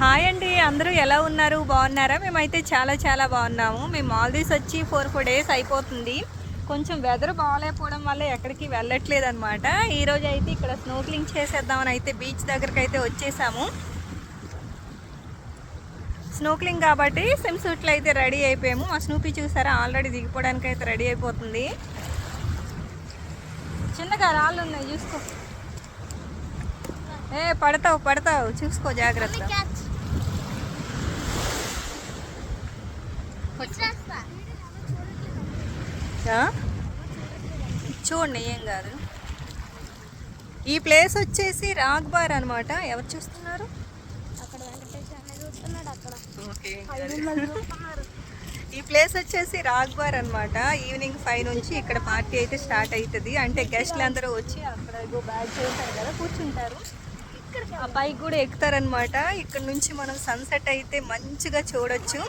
Hi అండి అందరూ ఎలా ఉన్నారు? బాగున్నారా? మేమైతే చాలా చాలా బాగున్నాము. మేము మాల్దీవ్స్ వచ్చి ఫోర్ ఫోర్ డేస్ అయిపోతుంది. కొంచెం వెదర్ బాగాలేకపోవడం వల్ల ఎక్కడికి వెళ్ళట్లేదు అనమాట ఈరోజు అయితే ఇక్కడ స్నోక్లింగ్ చేసేద్దామని అయితే బీచ్ దగ్గరికి అయితే వచ్చేసాము. స్నోక్లింగ్ కాబట్టి స్విమ్ సూట్లు అయితే రెడీ అయిపోయాము. మా స్నూపీ చూసారా? ఆల్రెడీ దిగిపోవడానికి అయితే రెడీ అయిపోతుంది. చిన్నగా రాళ్ళు ఉన్నాయి చూసుకో. ఏ పడతావు పడతావు. చూసుకో జాగ్రత్త చూడండి ఏం కాదు. ఈ ప్లేస్ వచ్చేసి రాగ్ బార్ అనమాట ఎవరు చూస్తున్నారు? ఈ ప్లేస్ వచ్చేసి రాగ్ బార్ అనమాట ఈవినింగ్ ఫైవ్ నుంచి ఇక్కడ పార్టీ అయితే స్టార్ట్ అవుతుంది. అంటే గెస్ట్లు అందరూ వచ్చి అక్కడ బ్యాగ్ చేస్తారు కదా కూర్చుంటారు. ఆ పైకి కూడా ఎక్కుతారనమాట ఇక్కడ నుంచి మనం సన్సెట్ అయితే మంచిగా చూడొచ్చు.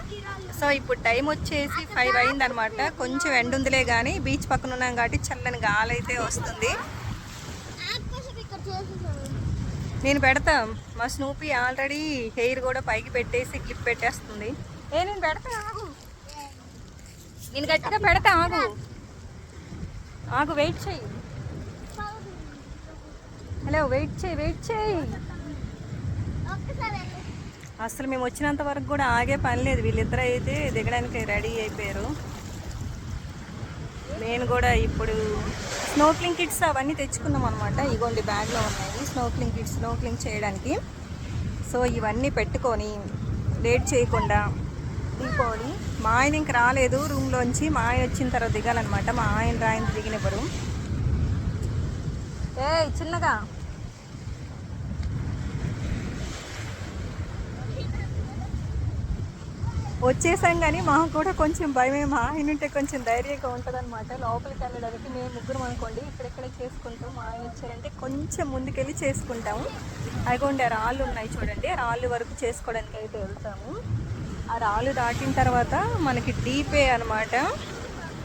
సో ఇప్పుడు టైం వచ్చేసి ఫైవ్ అయిందనమాట కొంచెం ఎండ ఉందిలే కానీ బీచ్ పక్కన ఉన్నాం కాబట్టి చల్లని గాలి అయితే వస్తుంది. నేను పెడతా. మా స్నూపీ ఆల్రెడీ హెయిర్ కూడా పైకి పెట్టేసి క్లిప్ పెట్టేస్తుంది. ఏ నేను పెడతా ఆగు. నేను గట్టిగా పెడతా ఆగు. ఆగు వెయిట్ చెయ్యి. హలో వెయిట్ చేయి వెయిట్ చేయి. అసలు మేము వచ్చినంత వరకు కూడా ఆగే పని లేదు. వీళ్ళిద్దరు అయితే దిగడానికి రెడీ అయిపోయారు. నేను కూడా ఇప్పుడు స్నోక్లింగ్ కిట్స్ అవన్నీ తెచ్చుకున్నాం అనమాట ఇగోండి బ్యాగ్లో ఉన్నాయి. స్నోక్లింగ్ కిట్స్ స్నోక్లింగ్ చేయడానికి. సో ఇవన్నీ పెట్టుకొని లేట్ చేయకుండా దిగిపోవాలి మా ఆయన ఇంక రాలేదు రూమ్లోంచి. మా ఆయన వచ్చిన తర్వాత దిగాలన్నమాట. మా ఆయన రాయన దిగినప్పుడు ఏ చిన్నగా. వచ్చేసాం కానీ మాకు కూడా కొంచెం భయమే మా ఆయన ఉంటే కొంచెం ధైర్యంగా ఉంటుంది అనమాట లోపలికి వెళ్ళడానికి మేము ముగ్గురం అనుకోండి ఇక్కడెక్కడే చేసుకుంటాం మా ఆయన వచ్చారంటే కొంచెం ముందుకెళ్ళి చేసుకుంటాము. అదిగోండి ఆ రాళ్ళు ఉన్నాయి చూడండి ఆ రాళ్ళు వరకు చేసుకోవడానికి అయితే వెళ్తాము. ఆ రాళ్ళు దాటిన తర్వాత మనకి డీపే అనమాట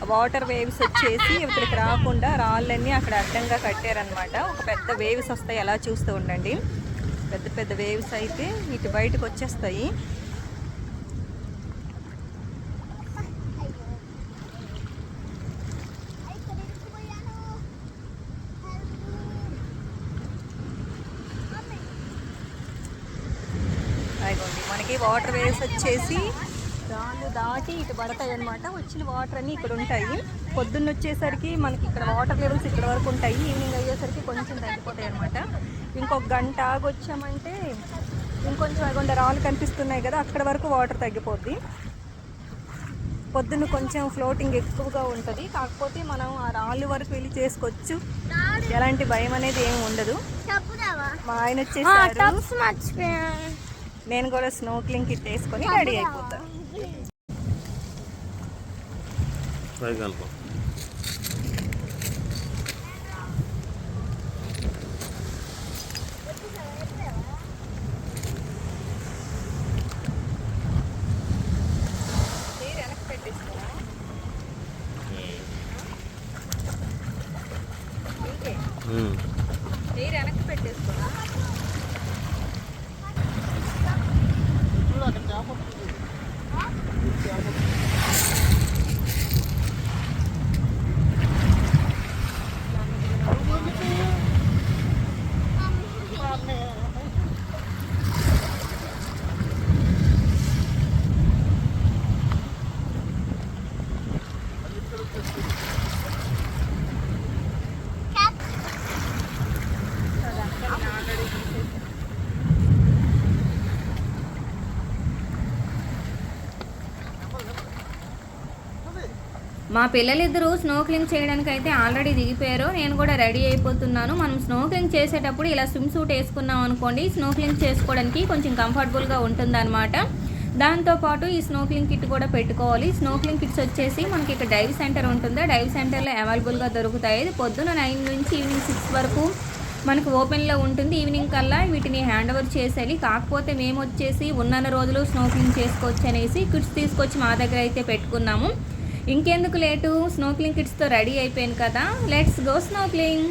వాటర్ వేవ్స్ వచ్చేసి ఇక్కడికి రాకుండా రాళ్ళన్నీ అక్కడ అడ్డంగా కట్టారనమాట ఒక పెద్ద వేవ్స్ వస్తాయి అలా చూస్తూ ఉండండి. పెద్ద పెద్ద వేవ్స్ అయితే ఇటు బయటకు వచ్చేస్తాయి. మనకి వాటర్ వేవ్స్ వచ్చేసి రాళ్ళు దాటి ఇటు పడతాయి అనమాట వచ్చిన వాటర్ అన్నీ ఇక్కడ ఉంటాయి. పొద్దున్న వచ్చేసరికి మనకి ఇక్కడ వాటర్ లెవెల్స్ ఇక్కడ వరకు ఉంటాయి. ఈవినింగ్ అయ్యేసరికి కొంచెం తగ్గిపోతాయి అనమాట ఇంకొక గంట ఆగొచ్చామంటే ఇంకొంచెం అదిగోండి రాళ్ళు కనిపిస్తున్నాయి కదా అక్కడ వరకు వాటర్ తగ్గిపోద్ది. పొద్దున్న కొంచెం ఫ్లోటింగ్ ఎక్కువగా ఉంటుంది. కాకపోతే మనం ఆ రాళ్ళు వరకు వెళ్ళి చేసుకోవచ్చు. ఎలాంటి భయం అనేది ఏమి ఉండదు? మా ఆయన మర్చిపోయాను. నేను కూడా స్నోక్లింగ్ కిట్ వేసుకొని రెడీ అయిపోతా. పైకి మా పిల్లలిద్దరూ స్నోక్లింగ్ చేయడానికి అయితే ఆల్రెడీ దిగిపోయారు. నేను కూడా రెడీ అయిపోతున్నాను. మనం స్నోక్లింగ్ చేసేటప్పుడు ఇలా స్విమ్ సూట్ వేసుకున్నాం అనుకోండి స్నోక్లింగ్ చేసుకోవడానికి కొంచెం కంఫర్టబుల్గా ఉంటుందన్నమాట. దాంతోపాటు ఈ స్నోక్లింగ్ కిట్ కూడా పెట్టుకోవాలి. స్నోక్లింగ్ కిట్స్ వచ్చేసి మనకి ఇక్కడ డైవ్ సెంటర్ ఉంటుందా. డైవ్ సెంటర్లో అవైలబుల్గా దొరుకుతాయి. ఇది పొద్దున నైన్ నుంచి ఈవినింగ్ సిక్స్ వరకు మనకు ఓపెన్లో ఉంటుంది. ఈవినింగ్ కల్లా వీటిని హ్యాండ్ ఓవర్ చేసేయాలి. కాకపోతే మేము వచ్చేసి ఉన్నన్న రోజులు స్నోక్లింగ్ చేసుకోవచ్చు అనేసి కిట్స్ తీసుకొచ్చి మా దగ్గర అయితే పెట్టుకున్నాము. ఇంకెందుకు లేటు? స్నోక్లింగ్ కిట్స్తో రెడీ అయిపోయాను కదా. Let's go snorkelling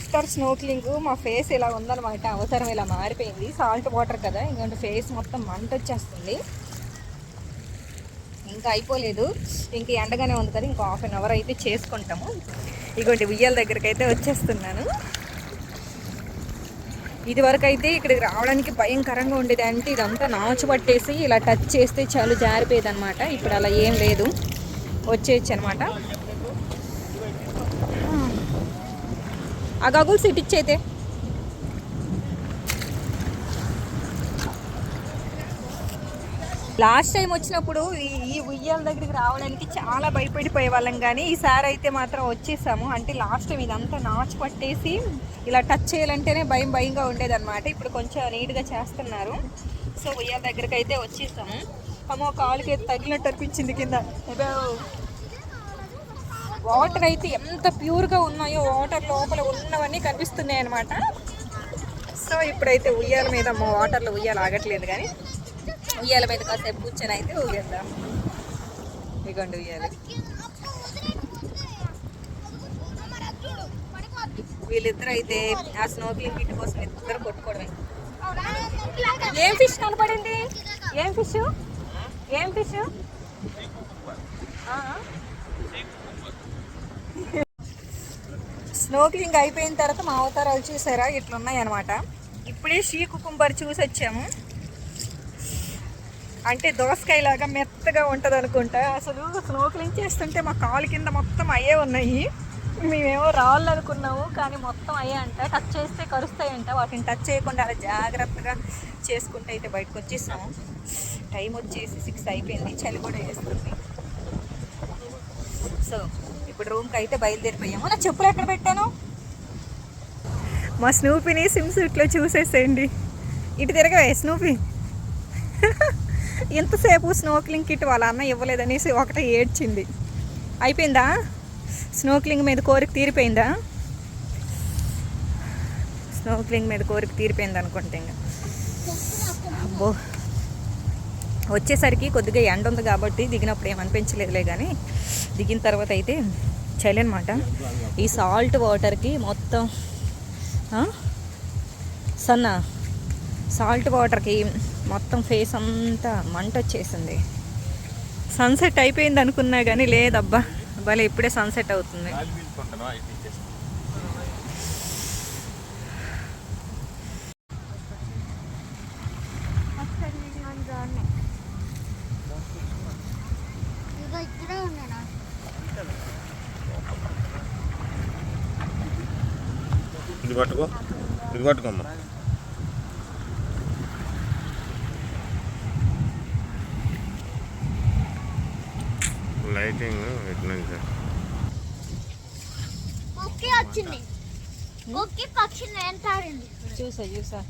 after snorkelling మా ఫేస్ ఇలా ఉందన్నమాట. అవసరం ఇలా మారిపోయింది. సాల్ట్ వాటర్ కదా. ఇంకంటే ఫేస్ మొత్తం మంట వచ్చేస్తుంది. ఇంకా అయిపోలేదు. ఇంక ఎండగానే ఉంది కదా. ఇంకో హాఫ్ అన్ అవర్ అయితే చేసుకుంటాము. ఇగోటి ఉయ్యాల దగ్గరికి అయితే వచ్చేస్తున్నాను. ఇది వరకు అయితే ఇక్కడికి రావడానికి భయంకరంగా ఉండేది. అంటే ఇదంతా నాచు పట్టేసి ఇలా టచ్ చేస్తే చాలు జారిపోయేది అనమాట ఇప్పుడు అలా ఏం లేదు. వచ్చేయచ్చు అనమాట ఆ గగుల్స్ ఇటు ఇచ్చైతే. లాస్ట్ టైం వచ్చినప్పుడు ఈ ఈ ఉయ్యాల దగ్గరికి రావడానికి చాలా భయపడిపోయే వాళ్ళం కానీ ఈసారి అయితే మాత్రం వచ్చేసాము. అంటే లాస్ట్ టైం ఇదంతా నాచు పట్టేసి ఇలా టచ్ చేయాలంటేనే భయం భయంగా ఉండేదన్నమాట. ఇప్పుడు కొంచెం నీట్గా చేస్తున్నారు. సో ఉయ్యాల దగ్గరికి అయితే వచ్చేసాము. అమ్మో కాలుకి తగిలినట్టు అనిపించింది కింద. అబ్బో. వాటర్ అయితే ఎంత ప్యూర్గా ఉన్నాయో వాటర్ లోపల ఉన్నవన్నీ కనిపిస్తున్నాయి అనమాట సో ఇప్పుడైతే ఉయ్యాల మీద మా వాటర్లో ఉయ్యాల ఆగట్లేదు కానీ ఉయ్యాల మీద కాసేపు కూర్చొని అయితే ఊగేద్దాం. ఇగండి ఉయ్యాలి. వీళ్ళిద్దరు అయితే ఆ స్నోక్లింగ్ కిట్ కోసం ఇద్దరు కొట్టుకోవడమే. ఏం ఫిష్ కనపడింది? ఏం ఫిష్? ఏం ఫిష్? స్నోక్లింగ్ అయిపోయిన తర్వాత మా అవతారాలు చూసారా? ఇట్లున్నాయి అనమాట ఇప్పుడే షీ కుకుంబర్ చూసి వచ్చాము. అంటే దోసకాయలాగా మెత్తగా ఉంటుంది అనుకుంటా అసలు స్నోక్లింగ్ చేస్తుంటే మా కాలు కింద మొత్తం అయ్యే ఉన్నాయి. మేమేమో రాళ్ళు అనుకున్నాము కానీ మొత్తం అయ్యే అంట టచ్ చేస్తే కరుస్తాయంట. వాటిని టచ్ చేయకుండా అలా జాగ్రత్తగా చేసుకుంటే అయితే బయటకు వచ్చేసాము. టైం వచ్చేసి సిక్స్ అయిపోయింది. చలి కూడా వేస్తుంది. సో ఇప్పుడు రూమ్కి అయితే బయలుదేరిపోయాము. నా చెప్పులు ఎక్కడ పెట్టాను? మా స్నూపీని సిమ్ సూట్లో చూసేసేయండి. ఇటు తిరగవే స్నూపీ ఎంతసేపు స్నోక్లింగ్ కిట్ వాళ్ళ అన్న ఇవ్వలేదనేసి ఒకటే ఏడ్చింది. అయిపోయిందా? స్నోక్లింగ్ మీద కోరిక తీరిపోయిందా? స్నోక్లింగ్ మీద కోరిక తీరిపోయింది అనుకుంటే ఇంకా. అబ్బో. వచ్చేసరికి కొద్దిగా ఎండ ఉంది కాబట్టి దిగినప్పుడు ఏమనిపించలేదులే కానీ దిగిన తర్వాత అయితే చలనమాట ఈ సాల్ట్ వాటర్కి మొత్తం సన్న సాల్ట్ వాటర్కి మొత్తం ఫేస్ అంతా మంట వచ్చేసింది. సన్సెట్ అయిపోయింది అనుకున్నా కానీ లేదబ్బా భలే ఇప్పుడే సన్సెట్ అవుతుంది ఇదిగో ఇక్కడే ఉన్నానా ఇది పట్టుకో ఇది పట్టుకోమ్మా లైటింగ్ ఎట్లా వచ్చింది. వెంటాడింది చూసా చూసా.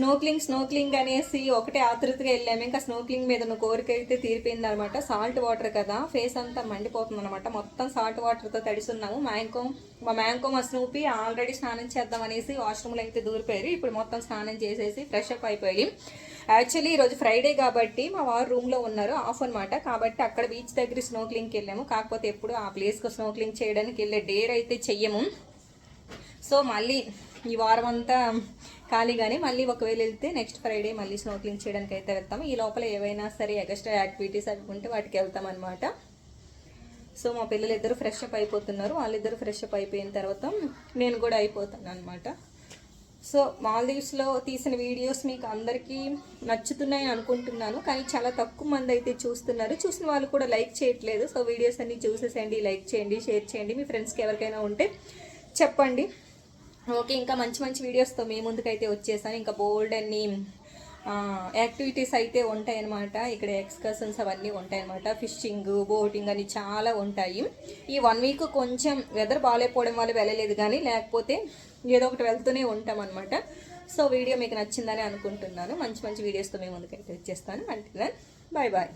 స్నోక్లింగ్ స్నోక్లింగ్ అనేసి ఒకటే ఆతృతగా వెళ్ళాము. ఇంకా స్నోక్లింగ్ మీద ఉన్న కోరిక అయితే తీరిపోయింది అనమాట సాల్ట్ వాటర్ కదా ఫేస్ అంతా మండిపోతుంది అనమాట మొత్తం సాల్ట్ వాటర్తో తడిసున్నాము మ్యాంకో మా మ్యాంకో మా స్నూపి ఆల్రెడీ స్నానం చేద్దాం అనేసి వాష్రూమ్లో అయితే దూరిపోయారు. ఇప్పుడు మొత్తం స్నానం చేసేసి ఫ్రెష్ అప్ అయిపోయి యాక్చువల్లీ ఈరోజు ఫ్రైడే కాబట్టి మా వారు రూమ్లో ఉన్నారు ఆఫ్ అనమాట కాబట్టి అక్కడ బీచ్ దగ్గర స్నోక్లింగ్కి వెళ్ళాము. కాకపోతే ఎప్పుడు ఆ ప్లేస్కి స్నోక్లింగ్ చేయడానికి వెళ్ళే డేర్ అయితే చెయ్యము. సో మళ్ళీ ఈ వారం అంతా ఖాళీగానే మళ్ళీ ఒకవేళ వెళ్తే నెక్స్ట్ ఫ్రైడే మళ్ళీ స్నోక్లింగ్ చేయడానికి అయితే వెళ్తాము. ఈ లోపల ఏవైనా సరే ఎక్స్ట్రా యాక్టివిటీస్ అవి ఉంటే వాటికి వెళ్తాం అనమాట సో మా పిల్లలు ఇద్దరు ఫ్రెష్ అప్ అయిపోతున్నారు. వాళ్ళిద్దరు ఫ్రెష్ అప్ అయిపోయిన తర్వాత నేను కూడా అయిపోతాను అనమాట సో మాల్దీవ్స్లో తీసిన వీడియోస్ మీకు అందరికీ నచ్చుతున్నాయి అనుకుంటున్నాను. కానీ చాలా తక్కువ మంది అయితే చూస్తున్నారు. చూసిన వాళ్ళు కూడా లైక్ చేయట్లేదు. సో వీడియోస్ అన్నీ చూసేసేయండి లైక్ చేయండి షేర్ చేయండి. మీ ఫ్రెండ్స్కి ఎవరికైనా ఉంటే చెప్పండి. ఓకే ఇంకా మంచి మంచి వీడియోస్తో మేము ముందుకైతే వచ్చేసాను. ఇంకా బోల్డ్ అన్ని యాక్టివిటీస్ అయితే ఉంటాయన్నమాట. ఇక్కడ ఎక్స్కర్షన్స్ అవన్నీ ఉంటాయన్నమాట. ఫిషింగ్ బోటింగ్ అని చాలా ఉంటాయి. ఈ వన్ వీక్ కొంచెం వెదర్ బాగాలేకపోవడం వల్ల వెళ్ళలేదు కానీ లేకపోతే ఏదో ఒకటి వెళ్తూనే ఉంటాం అనమాట సో వీడియో మీకు నచ్చిందని అనుకుంటున్నాను. మంచి మంచి వీడియోస్తో మేము ముందుకైతే వచ్చేస్తాను. అంటే బాయ్ బాయ్